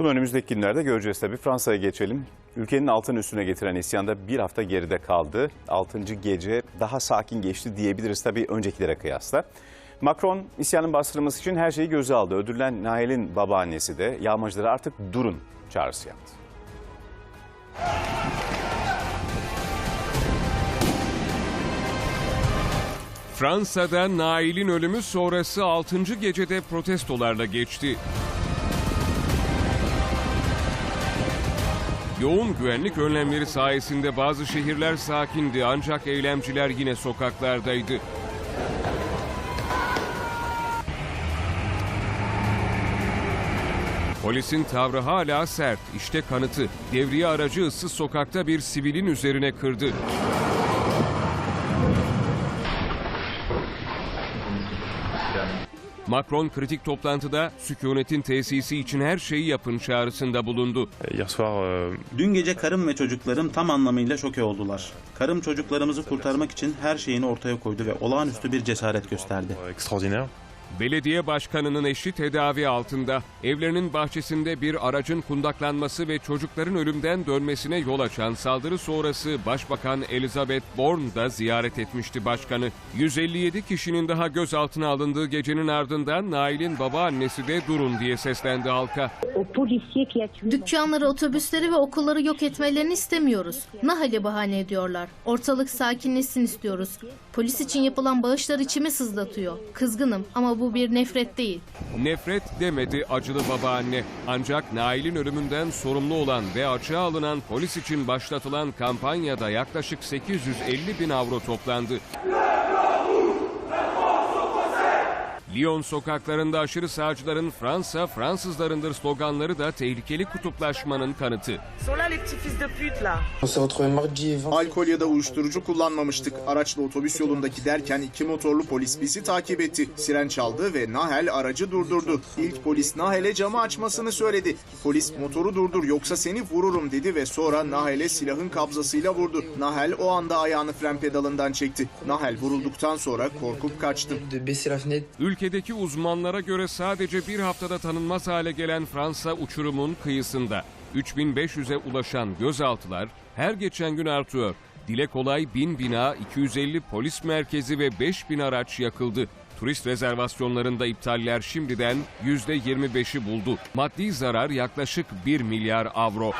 Bunu önümüzdeki günlerde göreceğiz tabii. Fransa'ya geçelim. Ülkenin altın üstüne getiren isyanda bir hafta geride kaldı. Altıncı gece daha sakin geçti diyebiliriz tabii öncekilere kıyasla. Macron isyanın bastırılması için her şeyi göze aldı. Ödülen Nail'in babaannesi de yağmacılara artık durun çağrısı yaptı. Fransa'da Nail'in ölümü sonrası 6. gecede protestolarla geçti. Yoğun güvenlik önlemleri sayesinde bazı şehirler sakindi ancak eylemciler yine sokaklardaydı. Polisin tavrı hala sert. İşte kanıtı. Devriye aracı ıssız sokakta bir sivilin üzerine kırdı. Macron kritik toplantıda sükunetin tesisi için her şeyi yapın çağrısında bulundu. Soir, euh, Dün gece karım ve çocuklarım tam anlamıyla şoke oldular. Karım çocuklarımızı kurtarmak için her şeyini ortaya koydu ve olağanüstü bir cesaret gösterdi. Belediye başkanının eşi tedavi altında. Evlerinin bahçesinde bir aracın kundaklanması ve çocukların ölümden dönmesine yol açan saldırı sonrası Başbakan Elizabeth Bourne da ziyaret etmişti başkanı. 157 kişinin daha gözaltına alındığı gecenin ardından Nail'in babaannesi de durun diye seslendi halka. Dükkanları, otobüsleri ve okulları yok etmelerini istemiyoruz. Nahal'i bahane ediyorlar. Ortalık sakinleşsin istiyoruz. Polis için yapılan bağışlar içimi sızlatıyor. Kızgınım ama bu bir nefret değil. Nefret demedi acılı babaanne. Ancak Nail'in ölümünden sorumlu olan ve açığa alınan polis için başlatılan kampanyada yaklaşık 850 bin avro toplandı. Lyon sokaklarında aşırı sağcıların Fransa, Fransızlarındır sloganları da tehlikeli kutuplaşmanın kanıtı. Alkol ya da uyuşturucu kullanmamıştık. Araçla otobüs yolunda giderken iki motorlu polis bizi takip etti. Siren çaldı ve Nahel aracı durdurdu. İlk polis Nahel'e camı açmasını söyledi. Polis motoru durdur yoksa seni vururum dedi ve sonra Nahel'e silahın kabzasıyla vurdu. Nahel o anda ayağını fren pedalından çekti. Nahel vurulduktan sonra korkup kaçtı. fenêtre. Ülkedeki uzmanlara göre sadece bir haftada tanınmaz hale gelen Fransa uçurumun kıyısında. 3500'e ulaşan gözaltılar her geçen gün artıyor. Dile kolay 1000 bina, 250 polis merkezi ve 5000 araç yakıldı. Turist rezervasyonlarında iptaller şimdiden %25'i buldu. Maddi zarar yaklaşık 1 milyar avro.